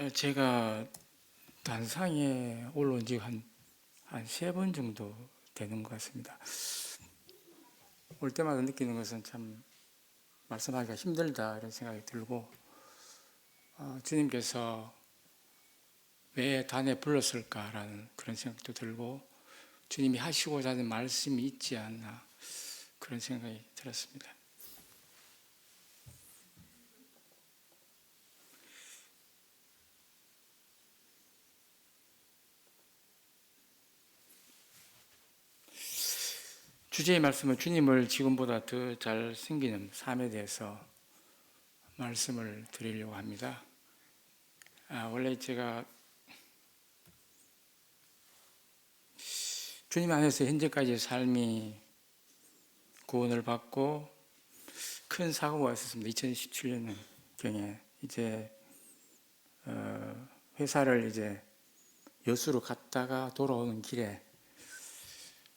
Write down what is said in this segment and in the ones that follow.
어, 제가 단상에 올라온 지한 한 세 번 정도 되는 것 같습니다. 올 때마다 느끼는 것은 참 말씀하기가 힘들다 이런 생각이 들고 어, 주님께서 왜 단에 불렀을까라는 그런 생각도 들고 주님이 하시고자 하는 말씀이 있지 않나 그런 생각이 들었습니다. 주제의 말씀은 주님을 지금보다 더잘 섬기는 삶에 대해서 말씀을 드리려고 합니다. 아, 원래 제가 주님 안에서 현재까지 삶이 구원을 받고 큰 사고가 있었습니다. 2017년 경에 이제 어, 회사를 이제 여수로 갔다가 돌아오는 길에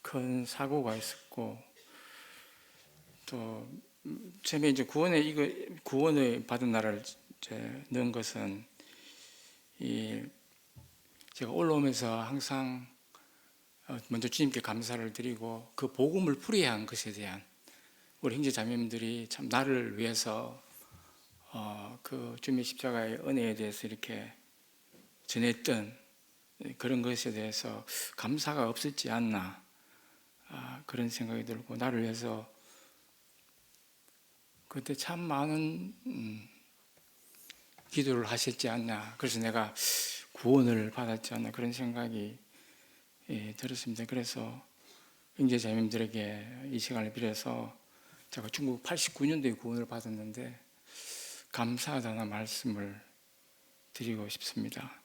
큰 사고가 있었고 또 처음에 이제 구원에 이거 구원을 받은 나라를 이제 넣은 것은 이 제가 올라오면서 항상 어, 먼저 주님께 감사를 드리고 그 복음을 풀이한 것에 대한 우리 형제 자매님들이 참 나를 위해서 어, 그 주님의 십자가의 은혜에 대해서 이렇게 전했던 그런 것에 대해서 감사가 없었지 않나. 아, 그런 생각이 들고 나를 위해서 그때 참 많은 음, 기도를 하셨지 않나 그래서 내가 구원을 받았지 않나 그런 생각이 예, 들었습니다. 그래서 형제 자매님들에게 이 시간을 빌어서 제가 중국 89년도에 구원을 받았는데 감사하다는 말씀을 드리고 싶습니다.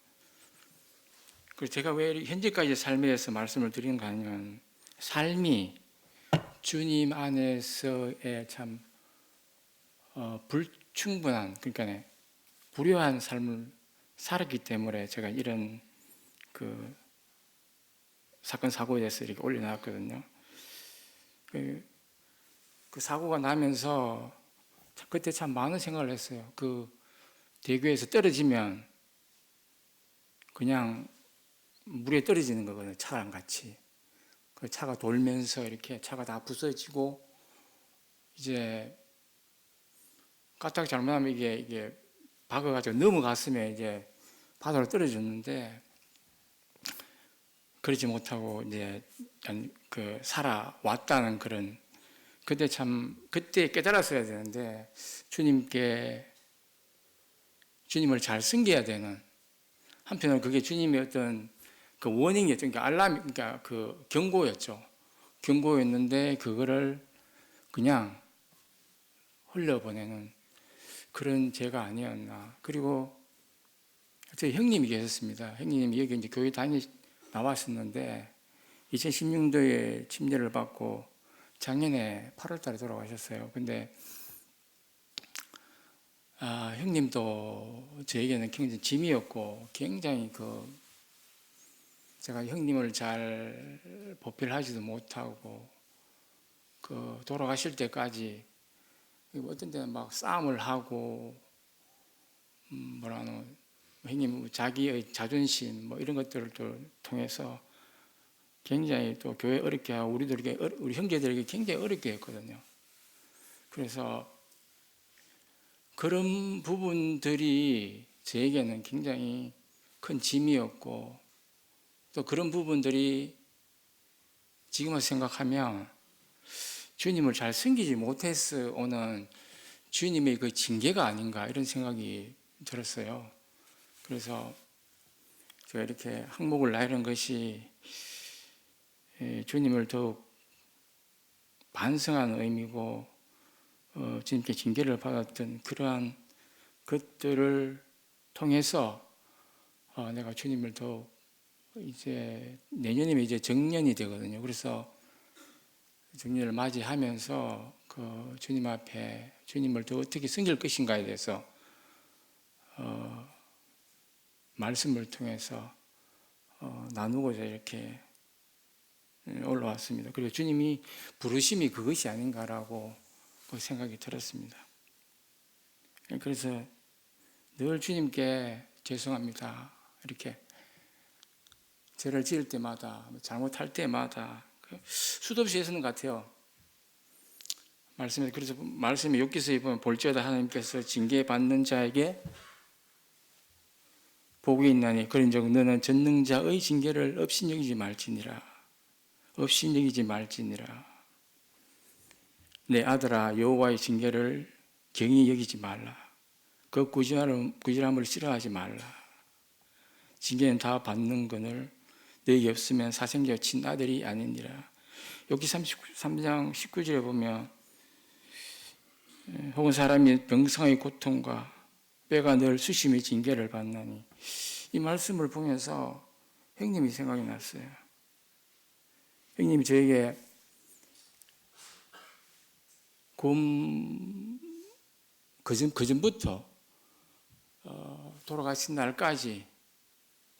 그리고 제가 왜 현재까지 삶에서 말씀을 드리는가 하면 삶이 주님 안에서의 참 어, 불충분한 그러니까 불효한 삶을 살았기 때문에 제가 이런 그 사건 사고에 대해서 이렇게 올려놨거든요. 그, 그 사고가 나면서 그때 참 많은 생각을 했어요. 그 대교에서 떨어지면 그냥 물에 떨어지는 거거든요. 차랑 같이. 그 차가 돌면서 이렇게 차가 다 부서지고 이제 까딱 잘못하면 이게 이게 박아가지고 넘어갔으면 이제 바다로 떨어졌는데 그러지 못하고 이제 그 살아왔다는 그런 그때 참 그때 깨달았어야 되는데 주님께 주님을 잘 섬겨야 되는 한편으로 그게 주님의 어떤 그 워닝이었죠. 그러니까 알람, 그러니까 그 경고였죠. 경고였는데 그거를 그냥 흘려보내는 그런 죄가 아니었나. 그리고 저희 형님이 계셨습니다. 형님이 여기 이제 교회 다니 나왔었는데 2016년도에 침례를 받고 작년에 8월 달에 돌아가셨어요. 근데 아, 형님도 저에게는 굉장히 짐이었고 굉장히 그 제가 형님을 잘 보필하지도 못하고 그 돌아가실 때까지 어떤 때는 막 싸움을 하고 음 뭐라노 형님 자기의 자존심 뭐 이런 것들을 또 통해서 굉장히 또 교회 어렵게 하고 우리들에게 우리 형제들에게 굉장히 어렵게 했거든요. 그래서 그런 부분들이 저에게는 굉장히 큰 짐이었고 또 그런 부분들이 지금을 생각하면 주님을 잘 섬기지 못해서 오는 주님의 그 징계가 아닌가 이런 생각이 들었어요. 그래서 제가 이렇게 항목을 나누는 것이 주님을 더욱 반성하는 의미고 어, 주님께 징계를 받았던 그러한 것들을 통해서 어, 내가 주님을 더욱 이제 내년이면 이제 정년이 되거든요. 그래서 정년을 맞이하면서 그 주님 앞에 주님을 더 어떻게 섬길 것인가에 대해서 어, 말씀을 통해서 어, 나누고자 이렇게 올라왔습니다. 그리고 주님이 부르심이 그것이 아닌가라고 그 생각이 들었습니다. 그래서 늘 주님께 죄송합니다. 이렇게 죄를 지을 때마다 잘못할 때마다 그 수도 없이 것 같아요. 말씀에 그래서 말씀에 욥기서에 보면 볼지어다 하나님께서 징계 받는 자에게 복이 있나니 그런즉 너는 전능자의 징계를 없이 여기지 말지니라. 없이 여기지 말지니라. 내 아들아 여호와의 징계를 경히 여기지 말라. 그 구질함을 싫어하지 말라. 징계는 다 받는 것을 너에게 없으면 사생자 친 아들이 아니니라 여기 33장 19절에 보면 혹은 사람이 병상의 고통과 뼈가 늘 수심의 징계를 받나니 이 말씀을 보면서 형님이 생각이 났어요. 형님이 저에게 곰 그전 그전부터 어, 돌아가신 날까지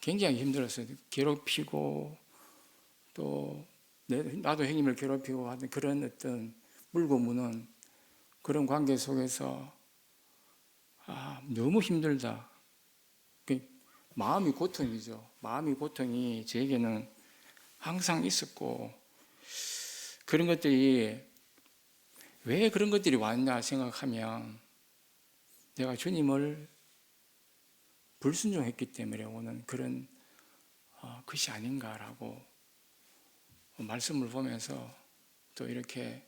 굉장히 힘들었어요. 괴롭히고 또 내- 나도 형님을 괴롭히고 하는 그런 어떤 물고 무는 그런 관계 속에서 아, 너무 힘들다. 그 마음이 고통이죠. 마음이 고통이 저에게는 항상 있었고 그런 것들이 왜 그런 것들이 왔냐 생각하면 내가 주님을 불순종했기 때문에 오는 그런 어, 것이 아닌가라고 말씀을 보면서 또 이렇게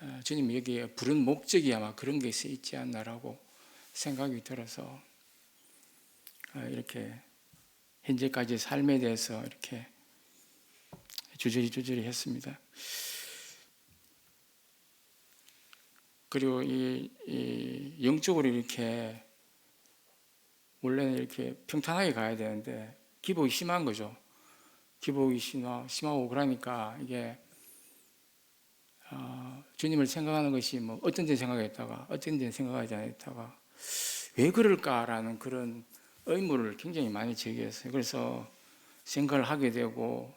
어, 주님 여기에 부른 목적이 아마 그런 게 있지 않나라고 생각이 들어서 어, 이렇게 현재까지 삶에 대해서 이렇게 주저리 주저리 했습니다. 그리고 이, 이 영적으로 이렇게 원래는 이렇게 평탄하게 가야 되는데 기복이 심한 거죠. 기복이 심하, 심하고 그러니까 이게 어, 주님을 생각하는 것이 뭐 어떤 데 생각했다가 어떤 데 생각하지 않았다가 왜 그럴까라는 그런 의무를 굉장히 많이 제기했어요. 그래서 생각을 하게 되고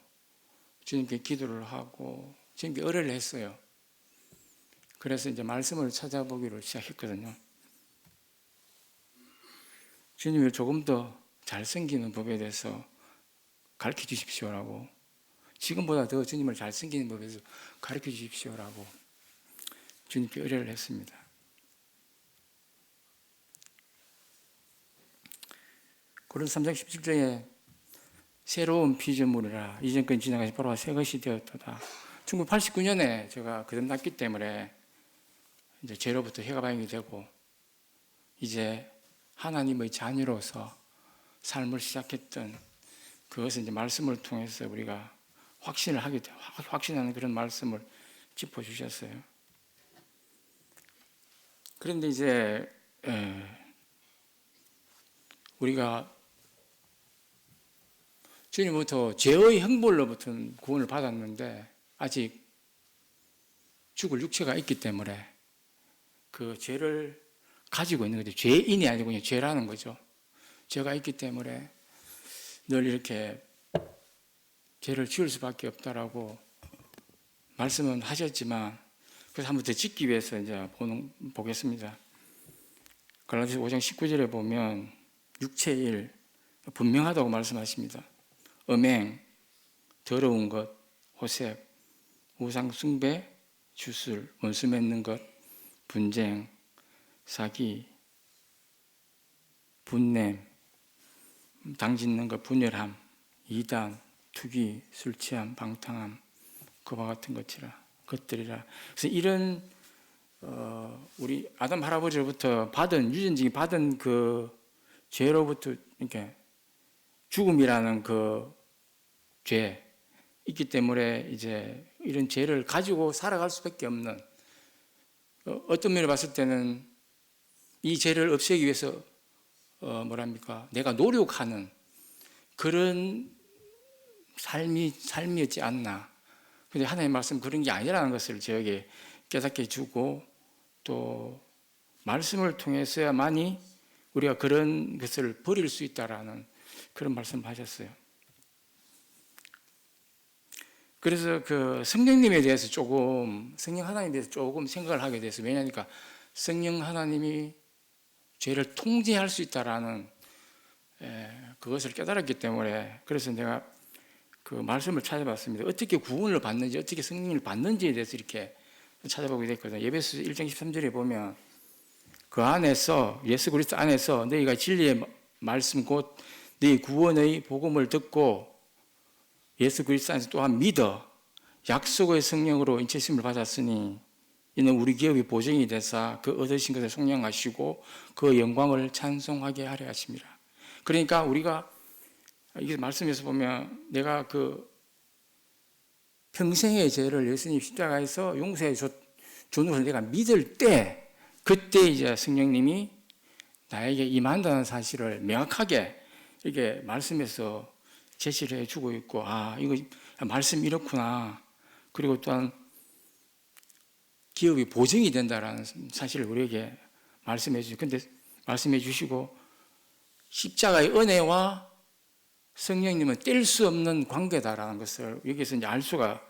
주님께 기도를 하고 주님께 의뢰를 했어요. 그래서 이제 말씀을 찾아보기를 시작했거든요. 주님을 조금 더 잘생기는 법에 대해서 가르쳐 주십시오라고 지금보다 더 주님을 잘생기는 법에 대해서 가르쳐 주십시오라고 주님께 의뢰를 했습니다. 고린 3장 17절에 새로운 피조물이라 이전 건 지나가시 바로 새 것이 되었다. 1989년에 제가 거듭났기 때문에 이제 죄로부터 해가 발견이 되고 이제 하나님의 자녀로서 삶을 시작했던 그것을 이제 말씀을 통해서 우리가 확신을 하게 돼 확신하는 그런 말씀을 짚어 주셨어요. 그런데 이제 에, 우리가 주님부터 죄의 형벌로부터 구원을 받았는데 아직 죽을 육체가 있기 때문에 그 죄를 가지고 있는 거죠. 죄인이 아니고 그냥 죄라는 거죠. 죄가 있기 때문에 늘 이렇게 죄를 지을 수밖에 없다라고 말씀은 하셨지만 그래서 한번 더 짓기 위해서 이제 보는, 보겠습니다. 갈라디아서 5장 19절에 보면 육체의 일 분명하다고 말씀하십니다. 음행, 더러운 것, 호색, 우상 숭배, 주술, 원수 맺는 것, 분쟁, 사기, 분냄, 당짓는 것, 분열함, 이단, 투기, 술 취함, 방탕함, 그와 같은 것이라 것들이라. 그래서 이런 어, 우리 아담 할아버지로부터 받은 유전적인 받은 그 죄로부터 이렇게 죽음이라는 그 죄 있기 때문에 이제 이런 죄를 가지고 살아갈 수밖에 없는 어, 어떤 면을 봤을 때는 이 죄를 없애기 위해서 어, 뭐랍니까 내가 노력하는 그런 삶이 삶이었지 않나. 근데 하나님 말씀 그런 게 아니라는 것을 저에게 깨닫게 해주고 또 말씀을 통해서야만이 우리가 그런 것을 버릴 수 있다라는 그런 말씀하셨어요. 그래서 그 성령님에 대해서 조금 성령 하나님에 대해서 조금 생각을 하게 돼서 왜냐니까 성령 하나님이 죄를 통제할 수 있다라는 예, 그것을 깨달았기 때문에 그래서 내가 그 말씀을 찾아봤습니다. 어떻게 구원을 받는지 어떻게 성령을 받는지에 대해서 이렇게 찾아보게 됐거든요. 예배서 1장 13절에 보면 그 안에서 예수 그리스도 안에서 너희가 진리의 말씀 곧 너희 구원의 복음을 듣고 예수 그리스도 안에서 또한 믿어 약속의 성령으로 인체심을 받았으니 이는 우리 기업이 보증이 되사 그 얻으신 것을 속량하시고 그 영광을 찬송하게 하려 하십니다. 그러니까 우리가 이게 말씀에서 보면 내가 그 평생의 죄를 예수님 십자가에서 용서해 줬- 주는 것을 내가 믿을 때 그때 이제 성령님이 나에게 임한다는 사실을 명확하게 이렇게 말씀에서 제시를 해주고 있고 아 이거 말씀 이렇구나 그리고 또한 기업이 보증이 된다라는 사실을 우리에게 말씀해 주시고 근데 말씀해 주시고 십자가의 은혜와 성령님은 뗄 수 없는 관계다라는 것을 여기서 이제 알 수가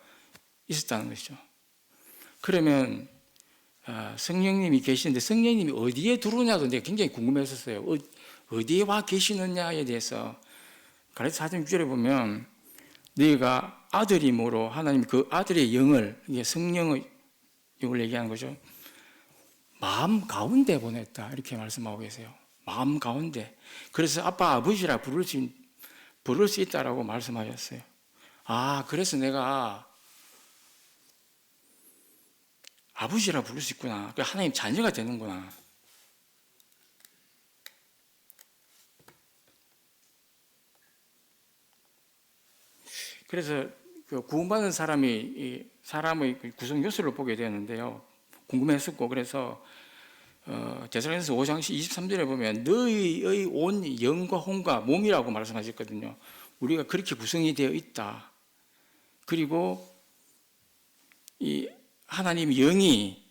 있었다는 것이죠. 그러면 아, 성령님이 계시는데 성령님이 어디에 들어오냐도 내가 굉장히 궁금했었어요. 어, 어디에 와 계시느냐에 대해서 가르쳐 4장 6절에 보면 너희가 아들임으로 하나님 그 아들의 영을 성령의 영을 얘기하는 거죠. 마음 가운데 보냈다 이렇게 말씀하고 계세요. 마음 가운데. 그래서 아빠 아버지라 부를 수 있- 부를 수 있다라고 말씀하셨어요. 아 그래서 내가 아버지라 부를 수 있구나. 그 하나님 자녀가 되는구나. 그래서 그 구원받은 사람이 이 사람의 그 구성 요소를 보게 되는데요. 궁금했었고 그래서 어, 제사장에서 5장 23절에 보면 너희의 온 영과 혼과 몸이라고 말씀하셨거든요. 우리가 그렇게 구성이 되어 있다. 그리고 이 하나님 영이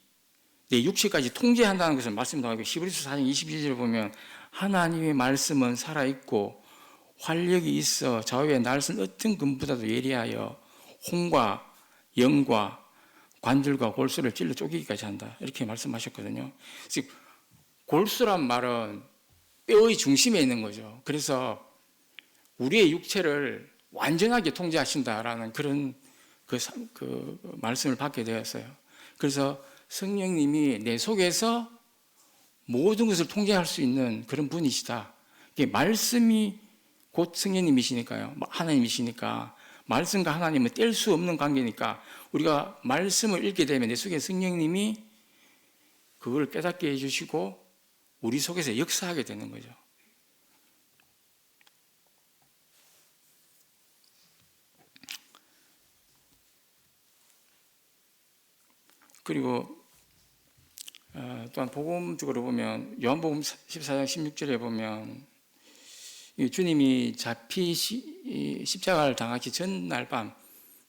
내 육체까지 통제한다는 것을 말씀하고 히브리서 4장 22절에 보면 하나님의 말씀은 살아 있고 활력이 있어 좌우의 날선 어떤 금보다도 예리하여 혼과 영과 관절과 골수를 찔러 쪼개기까지 한다. 이렇게 말씀하셨거든요. 즉 골수란 말은 뼈의 중심에 있는 거죠. 그래서 우리의 육체를 완전하게 통제하신다라는 그런 그, 사- 그 말씀을 받게 되었어요. 그래서 성령님이 내 속에서 모든 것을 통제할 수 있는 그런 분이시다. 이게 말씀이 곧 성령님이시니까요. 하나님이시니까 말씀과 하나님은 뗄 수 없는 관계니까 우리가 말씀을 읽게 되면 내 속에 성령님이 그걸 깨닫게 해주시고 우리 속에서 역사하게 되는 거죠. 그리고 어, 또한 복음적으로 보면 요한복음 14장 16절에 보면 이 주님이 잡히 십자가를 당하기 전날 밤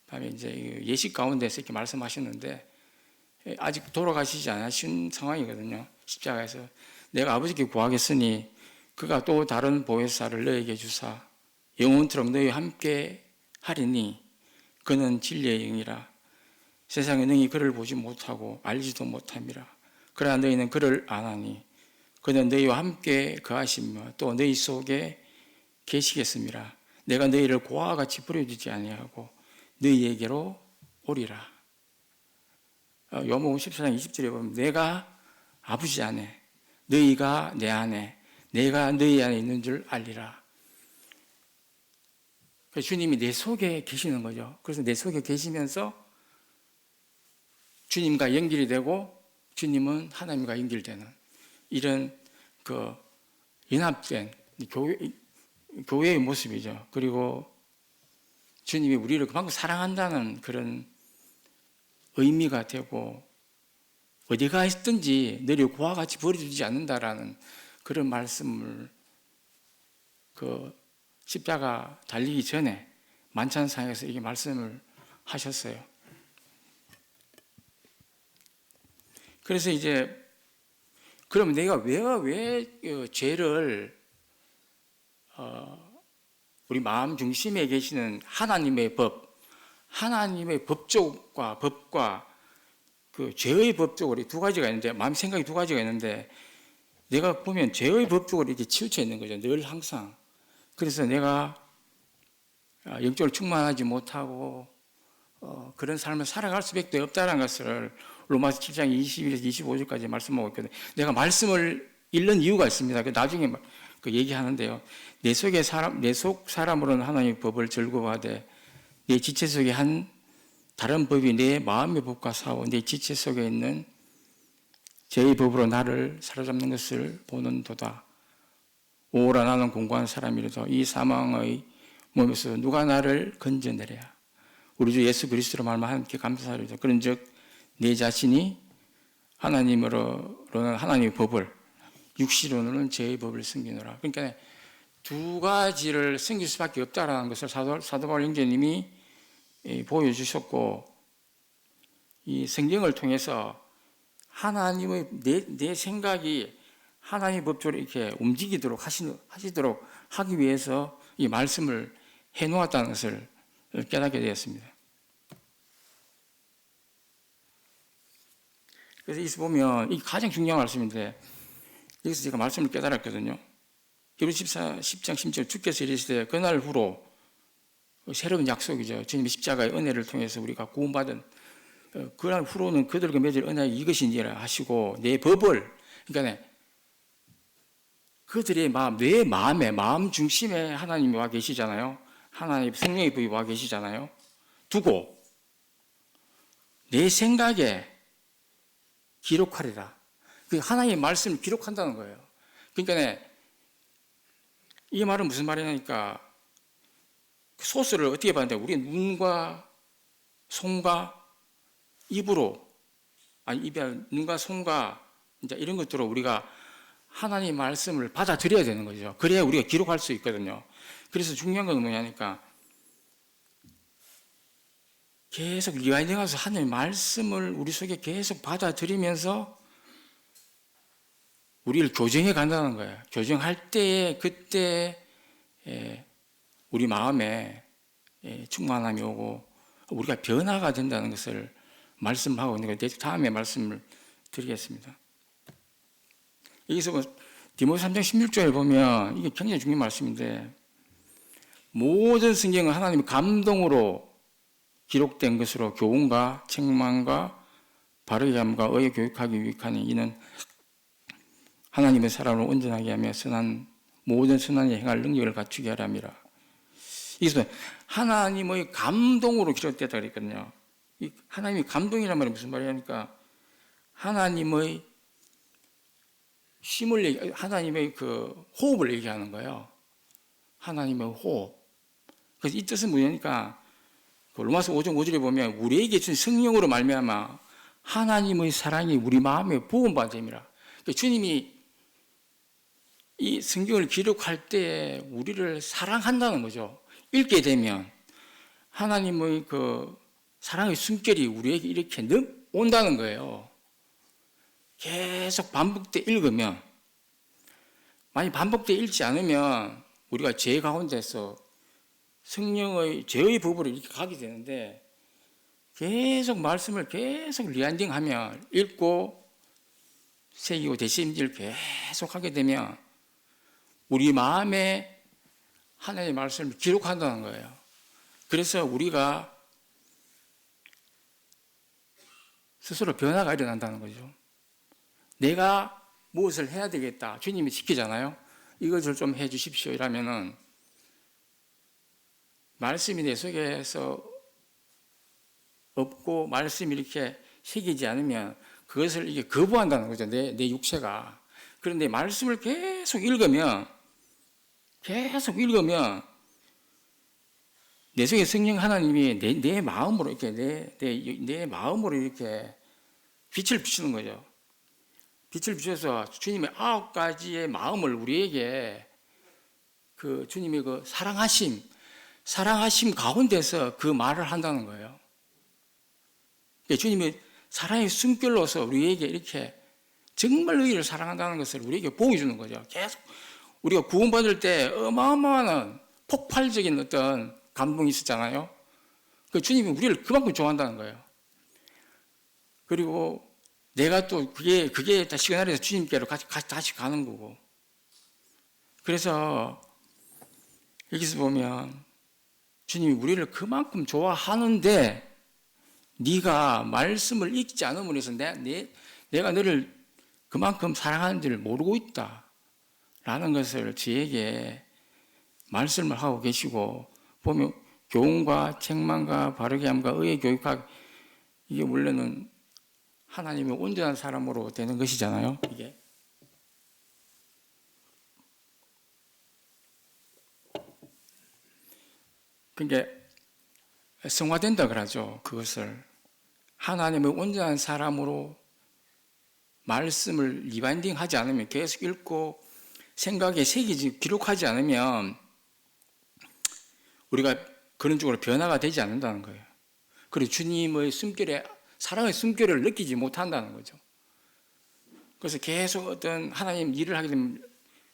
밤에 이제 예식 가운데서 이렇게 말씀하셨는데 예, 아직 돌아가시지 않으신 상황이거든요. 십자가에서 내가 아버지께 구하겠으니 그가 또 다른 보혜사를 너에게 주사 영원토록 너희와 함께 하리니 그는 진리의 영이라 세상에 능히 그를 보지 못하고 알지도 못함이라 그러나 너희는 그를 아나니 그는 너희와 함께 거하시며 또 너희 속에 계시겠습니다. 내가 너희를 고아와 같이 버려주지 아니하고 너희에게로 오리라. 어, 요한복음 14장 20절에 보면 내가 아버지 안에 너희가 내 안에 내가 너희 안에 있는 줄 알리라. 그래서 주님이 내 속에 계시는 거죠. 그래서 내 속에 계시면서 주님과 연결이 되고 주님은 하나님과 연결되는 이런 그 연합된 교회, 교회의 모습이죠. 그리고 주님이 우리를 그만큼 사랑한다는 그런 의미가 되고 어디가 있든지 너를 고와 같이 버려주지 않는다라는 그런 말씀을 그 십자가 달리기 전에 만찬상에서 이게 말씀을 하셨어요. 그래서 이제 그러면 내가 왜가 왜 어, 죄를 어, 우리 마음 중심에 계시는 하나님의 법, 하나님의 법적과 법과 그 죄의 법적으로 두 가지가 있는데 마음 생각이 두 가지가 있는데 내가 보면 죄의 법적으로 이렇게 치우쳐 있는 거죠. 늘 항상 그래서 내가 아, 영적으로 충만하지 못하고 어, 그런 삶을 살아갈 수밖에 없다는 것을 로마서 7장 21에서 25절까지 말씀하고 있거든요. 내가 말씀을 읽는 이유가 있습니다. 그 나중에 막 그 얘기하는데요. 내 속에 사람, 내 속 사람으로는 하나님의 법을 즐거워하되 내 지체 속에 한 다른 법이 내 마음의 법과 싸워 내 지체 속에 있는 죄의 법으로 나를 사로잡는 것을 보는 도다. 오라 나는 공고한 사람이라도 이 사망의 몸에서 누가 나를 건져내랴. 우리 주 예수 그리스도로 말만 함께 감사하리다. 그런즉 내 자신이 하나님으로는 하나님의 법을 육시로는 죄의 법을 숨기노라. 그러니까 두 가지를 숨길 수밖에 없다라는 것을 사도, 사도 바울 형제님이 예, 보여주셨고 이 성경을 통해서 하나님의 내, 내 생각이 하나님의 법대로 이렇게 움직이도록 하시, 하시도록 하기 위해서 이 말씀을 해 놓았다는 것을 깨닫게 되었습니다. 그래서 여기서 보면 이 가장 중요한 말씀인데 여기서 제가 말씀을 깨달았거든요. 히브리 14, 10장 10절 주께서 이르시되 그날 후로 새로운 약속이죠. 주님의 십자가의 은혜를 통해서 우리가 구원받은 어, 그날 후로는 그들과 맺을 은혜 이것이니라 하시고 내 법을 그러니까 그들의 마음, 내 마음에 마음 중심에 하나님이 와 계시잖아요. 하나님 성령의 법이 와 계시잖아요. 두고 내 생각에 기록하리라. 그 하나님의 말씀을 기록한다는 거예요. 그러니까 이 말은 무슨 말이냐니까 그 소스를 어떻게 봤는데 우리 눈과 손과 입으로 아니 입이 눈과 손과 이제 이런 것들로 우리가 하나님 말씀을 받아들여야 되는 거죠. 그래야 우리가 기록할 수 있거든요. 그래서 중요한 건 뭐냐니까 계속 리와인딩 가서 하나님의 말씀을 우리 속에 계속 받아들이면서 우리를 교정해 간다는 거예요. 교정할 때에 그때 예, 우리 마음에 예, 충만함이 오고 우리가 변화가 된다는 것을 말씀하고 있는 거예요. 다음에 말씀을 드리겠습니다. 여기서 뭐 디모데 3장 16절에 보면 이게 굉장히 중요한 말씀인데 모든 성경은 하나님의 감동으로 기록된 것으로 교훈과 책망과 바르게 함과 의에 교육하기 위하니 이는 하나님의 사람을 온전하게 하며 선한 모든 선한 행할 능력을 갖추게 하람이라. 이것은 하나님의 감동으로 기록됐다 그랬거든요. 하나님의 감동이란 말이 무슨 말이냐니까 하나님의 쉼을 얘기, 하나님의 그 호흡을 얘기하는 거예요. 하나님의 호흡. 그래서 이 뜻은 뭐냐니까 그 로마서 5장 5절에 보면 우리에게 준 성령으로 말미암아 하나님의 사랑이 우리 마음에 부음받은 점이라. 그러니까 주님이 이 성경을 기록할 때 우리를 사랑한다는 거죠. 읽게 되면 하나님의 그 사랑의 숨결이 우리에게 이렇게 온다는 거예요. 계속 반복돼 읽으면 많이 반복돼 읽지 않으면 우리가 죄 가운데서 성령의 죄의 법으로 이렇게 가게 되는데 계속 말씀을 계속 리안딩하면 읽고 새기고 대심질 계속 하게 되면 우리 마음에 하나님의 말씀을 기록한다는 거예요. 그래서 우리가 스스로 변화가 일어난다는 거죠. 내가 무엇을 해야 되겠다. 주님이 시키잖아요. 이것을 좀 해 주십시오. 이러면은 말씀이 내 속에서 없고 말씀이 이렇게 새기지 않으면 그것을 이게 거부한다는 거죠. 내, 내 육체가. 그런데 말씀을 계속 읽으면 계속 읽으면 내 속에 성령 하나님이 내, 내 마음으로 이렇게 내, 내, 내 마음으로 이렇게 빛을 비추는 거죠. 빛을 비춰서 주님의 아홉 가지의 마음을 우리에게 그 주님의 그 사랑하심, 사랑하심 가운데서 그 말을 한다는 거예요. 그러니까 주님의 사랑의 숨결로서 우리에게 이렇게 정말 너희를 사랑한다는 것을 우리에게 보여주는 거죠. 계속 우리가 구원받을 때 어마어마한 폭발적인 어떤 감동이 있었잖아요. 그 주님이 우리를 그만큼 좋아한다는 거예요. 그리고 내가 또 그게 그게 다 시간 안에서 주님께로 같이, 다시 가는 거고. 그래서 여기서 보면 주님이 우리를 그만큼 좋아하는데 네가 말씀을 읽지 않음으로 해서 내, 내, 내가 너를 그만큼 사랑하는지를 모르고 있다. 라는 것을 저에게 말씀을 하고 계시고 보면 교훈과 책망과 바르게 함과 의의 교육학 이게 원래는 하나님의 온전한 사람으로 되는 것이잖아요. 이게 그게 성화된다 그러죠. 그것을 하나님의 온전한 사람으로 말씀을 리바인딩 하지 않으면 계속 읽고 생각에 새기지 기록하지 않으면 우리가 그런 쪽으로 변화가 되지 않는다는 거예요. 그리고 주님의 숨결에 사랑의 숨결을 느끼지 못한다는 거죠. 그래서 계속 어떤 하나님 일을 하게 되면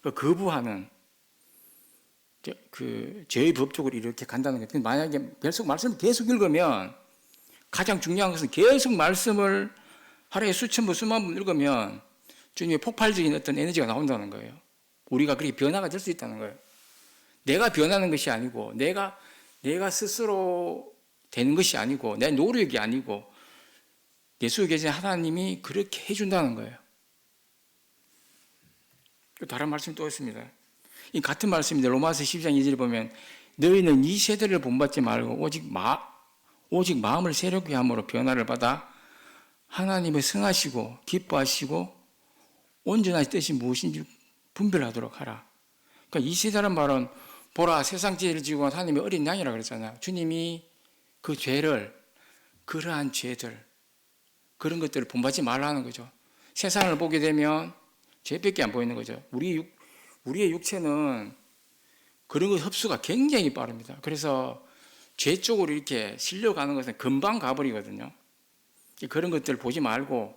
그 거부하는 그 죄의 법적으로 이렇게 간다는 거예요. 만약에 계속 말씀을 계속 읽으면 가장 중요한 것은 계속 말씀을 하루에 수천 번, 수만 번 읽으면 주님의 폭발적인 어떤 에너지가 나온다는 거예요. 우리가 그렇게 변화가 될 수 있다는 거예요. 내가 변하는 것이 아니고, 내가, 내가 스스로 되는 것이 아니고, 내 노력이 아니고, 예수에 계신 하나님이 그렇게 해준다는 거예요. 다른 말씀 또 있습니다. 이 같은 말씀인데, 로마서 12장 2절에 보면, 너희는 이 세대를 본받지 말고, 오직 마, 오직 마음을 새롭게 함으로 변화를 받아 하나님의 성하시고 기뻐하시고 온전하신 뜻이 무엇인지 분별하도록 하라. 그러니까 이 세대란 말은 보라 세상 죄를 지고 하나님의 어린 양이라 그랬잖아요. 주님이 그 죄를 그러한 죄들 그런 것들을 본받지 말라는 거죠. 세상을 보게 되면 죄밖에 안 보이는 거죠. 우리 육, 우리의 육체는 그런 것 흡수가 굉장히 빠릅니다. 그래서 죄 쪽으로 이렇게 실려가는 것은 금방 가버리거든요. 그런 것들을 보지 말고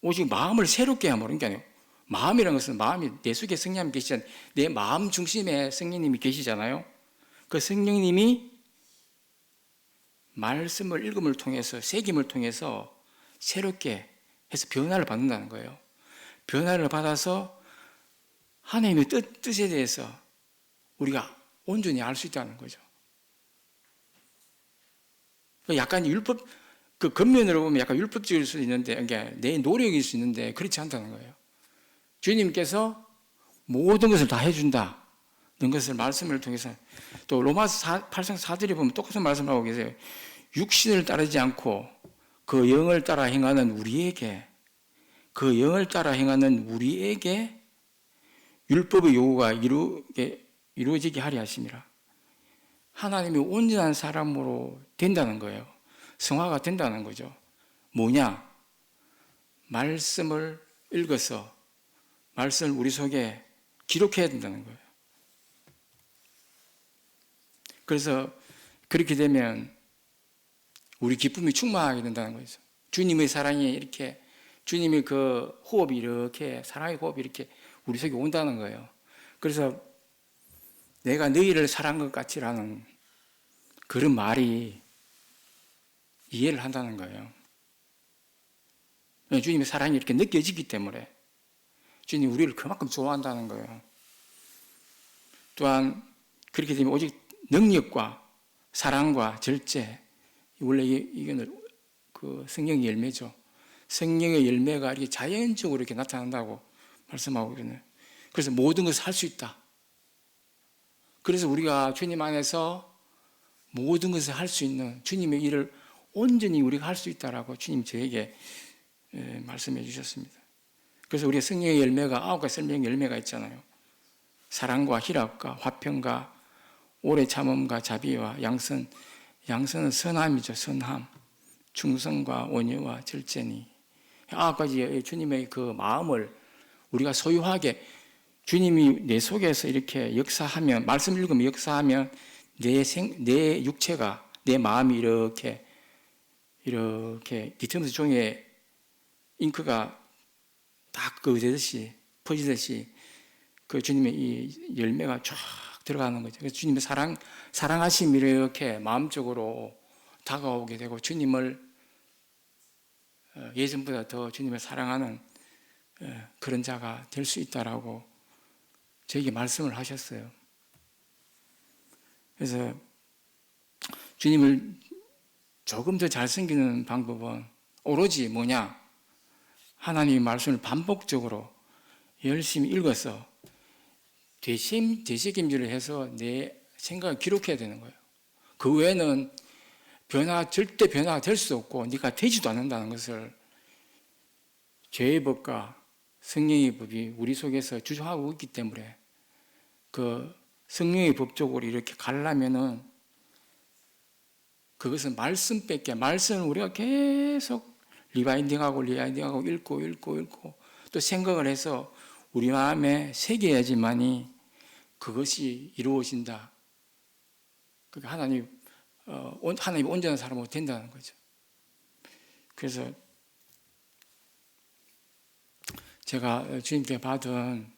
오직 마음을 새롭게 함으로 그러니까 마음이라는 것은 마음이 내 속에 성령님 계시잖아요. 내 마음 중심에 성령님이 계시잖아요. 그 성령님이 말씀을 읽음을 통해서 새김을 통해서 새롭게 해서 변화를 받는다는 거예요. 변화를 받아서 하나님의 뜻, 뜻에 대해서 우리가 온전히 알 수 있다는 거죠. 약간 율법 그 겉면으로 보면 약간 율법적일 수 있는데 이게 내 노력일 수 있는데 그렇지 않다는 거예요. 주님께서 모든 것을 다 해준다. 는 것을 말씀을 통해서 또 로마서 8장 4절에 보면 똑같은 말씀을 하고 계세요. 육신을 따르지 않고 그 영을 따라 행하는 우리에게 그 영을 따라 행하는 우리에게 율법의 요구가 이루게, 이루어지게 하리 하심이라. 하나님이 온전한 사람으로 된다는 거예요. 성화가 된다는 거죠. 뭐냐? 말씀을 읽어서 말씀을 우리 속에 기록해야 된다는 거예요. 그래서 그렇게 되면 우리 기쁨이 충만하게 된다는 거죠. 주님의 사랑이 이렇게 주님의 그 호흡이 이렇게 사랑의 호흡이 이렇게 우리 속에 온다는 거예요. 그래서 내가 너희를 사랑한 것 같이라는 그런 말이 이해를 한다는 거예요. 주님의 사랑이 이렇게 느껴지기 때문에 주님 우리를 그만큼 좋아한다는 거예요. 또한 그렇게 되면 오직 능력과 사랑과 절제 원래 이거는 그 성령의 열매죠. 성령의 열매가 이렇게 자연적으로 이렇게 나타난다고 말씀하고 있거든요. 그래서 모든 것을 할 수 있다. 그래서 우리가 주님 안에서 모든 것을 할 수 있는 주님의 일을 온전히 우리가 할 수 있다라고 주님 저에게 예, 말씀해 주셨습니다. 그래서 우리가 성령의 열매가 아홉 가지 설명 열매가 있잖아요. 사랑과 희락과 화평과 오래 참음과 자비와 양선. 양선은 선함이죠. 선함. 충성과 온유와 절제니. 아홉 가지 주님의 그 마음을 우리가 소유하게 주님이 내 속에서 이렇게 역사하면 말씀 읽으면 역사하면 내 생, 내 육체가 내 마음이 이렇게 이렇게 리트머스 종이에 잉크가 딱 그되듯이 퍼지듯이 그 주님의 이 열매가 쫙 들어가는 거죠. 그래서 주님의 사랑 사랑하심이 이렇게 마음적으로 다가오게 되고 주님을 어, 예전보다 더 주님을 사랑하는 어, 그런 자가 될 수 있다라고 저에게 말씀을 하셨어요. 그래서 주님을 조금 더잘 섬기는 방법은 오로지 뭐냐? 하나님의 말씀을 반복적으로 열심히 읽어서 되심, 되새김질을 해서 내 생각을 기록해야 되는 거예요. 그 외에는 변화, 절대 변화가 될 수 없고 네가 되지도 않는다는 것을 죄의 법과 성령의 법이 우리 속에서 주장하고 있기 때문에 그 성령의 법적으로 이렇게 가려면은 그것은 말씀밖에 말씀을 우리가 계속 리바인딩하고 리바인딩하고 읽고 읽고 읽고 또 생각을 해서 우리 마음에 새겨야지만이 그것이 이루어진다. 그러니까 하나님 어, 온- 하나님이 온전한 사람으로 된다는 거죠. 그래서 제가 주님께 받은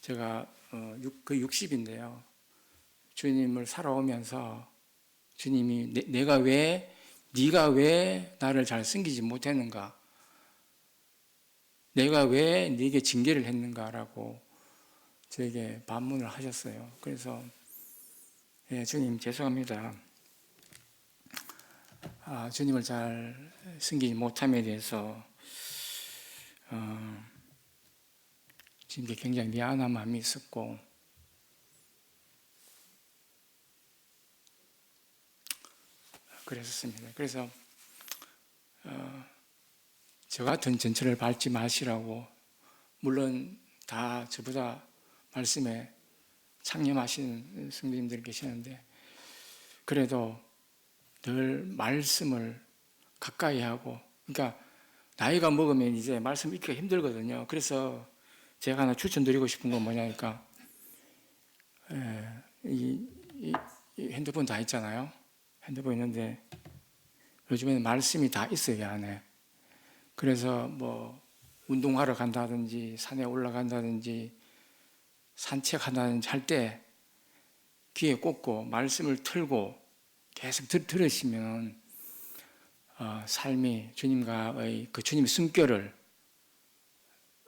제가 어, 육- 그 60인데요. 주님을 살아오면서 주님이 내, 내가 왜 네가 왜 나를 잘 섬기지 못했는가? 내가 왜 네게 징계를 했는가라고 저에게 반문을 하셨어요. 그래서 예, 주님 죄송합니다. 아, 주님을 잘 섬기지 못함에 대해서 어, 주님께 굉장히 미안한 마음이 있었고 그랬었습니다. 그래서 어, 저 같은 전철을 밟지 마시라고 물론 다 저보다 말씀에 창념하시는 성도님들 계시는데 그래도 늘 말씀을 가까이 하고 그러니까 나이가 먹으면 이제 말씀 읽기가 힘들거든요. 그래서 제가 하나 추천드리고 싶은 건 뭐냐니까 에, 이, 이, 이 핸드폰 다 있잖아요. 핸드폰 있는데 요즘에는 말씀이 다 있어요 이 안에. 그래서 뭐 운동하러 간다든지 산에 올라간다든지 산책한다든지 할 때 귀에 꽂고 말씀을 틀고 계속 들, 들으시면 어, 삶이 주님과의 그 주님의 숨결을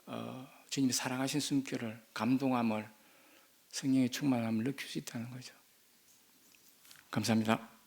어, 주님이 사랑하신 숨결을 감동함을 성령의 충만함을 느낄 수 있다는 거죠. 감사합니다.